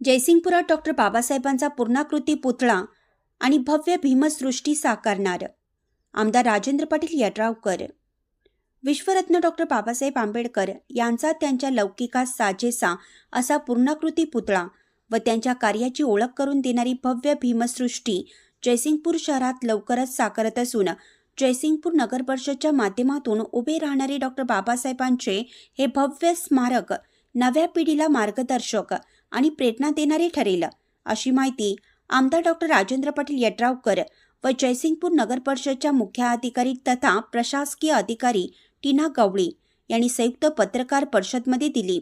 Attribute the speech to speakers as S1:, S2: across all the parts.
S1: जयसिंगपुरात doctor बाबासाहेबांचा पूर्णाकृती पुतळा आणि भव्य भीमसृष्टी साकारणार. आमदार राजेंद्र पाटील यड्रावकर. विश्वरत्न डॉक्टर बाबासाहेब आंबेडकर यांचा त्यांच्या लौकिकास साजेसा असा पूर्णाकृती पुतळा व त्यांच्या कार्याची ओळख करून देणारी भव्य भीमसृष्टी जयसिंगपूर शहरात लवकरच साकारत असून जयसिंगपूर नगर परिषदच्या माध्यमातून उभे राहणारे डॉक्टर बाबासाहेबांचे हे भव्य स्मारक नव्या पिढीला मार्गदर्शक आणि प्रेरणा देणारे ठरेल. अशी माहिती आमदार डॉक्टर राजेंद्र पाटील यड्रावकर व जयसिंगपूर नगर परिषदच्या मुख्याधिकारी तथा प्रशासकीय अधिकारी टीना गवळी यांनी संयुक्त पत्रकार परिषदमध्ये दिली.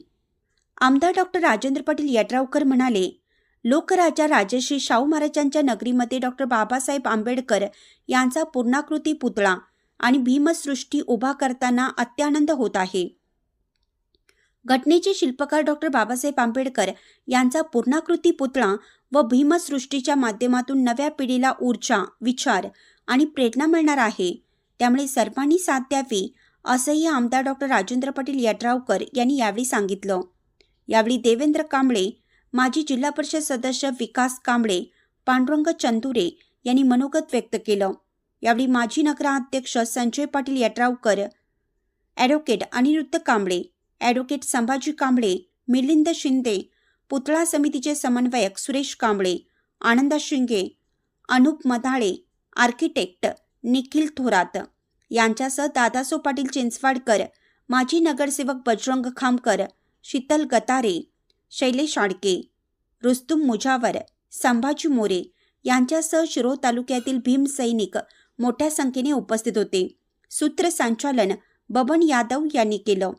S1: आमदार डॉक्टर राजेंद्र पाटील यड्रावकर म्हणाले लोकराजा राजश्री शाहू महाराजांच्या नगरीमध्ये डॉक्टर बाबासाहेब आंबेडकर यांचा पूर्णाकृती पुतळा आणि भीमसृष्टी उभा करताना अत्यानंद होत आहे. घटनेचे शिल्पकार डॉक्टर बाबासाहेब आंबेडकर यांचा पूर्णाकृती पुतळा व भीमसृष्टीच्या माध्यमातून नव्या पिढीला ऊर्जा विचार आणि प्रेरणा मिळणार आहे. त्यामुळे सर्वांनी साथ द्यावी असंही आमदार डॉक्टर राजेंद्र पाटील यड्रावकर यांनी यावेळी सांगितलं. यावेळी देवेंद्र कांबळे माजी जिल्हा परिषद सदस्य विकास कांबळे पांडुरंग चंदुरे यांनी मनोगत व्यक्त केलं. यावेळी माजी नगराध्यक्ष संजय पाटील यड्रावकर ॲडव्होकेट अनिरुद्ध कांबळे ॲडव्होकेट संभाजी कांबळे मिलिंद शिंदे पुतळा समितीचे समन्वयक सुरेश कांबळे आनंदा शिंगे अनुप मधाळे आर्किटेक्ट निखिल थोरात. यांच्यासह दादासो पाटील चिंचवाडकर माजी नगरसेवक बजरंग खामकर शीतल गतारे शैलेश आडके रुस्तुम मुजावर संभाजी मोरे यांच्यासह शिरोळ तालुक्यातील भीम सैनिक मोठ्या संख्येने उपस्थित होते. सूत्रसंचालन बबन यादव यांनी केलं.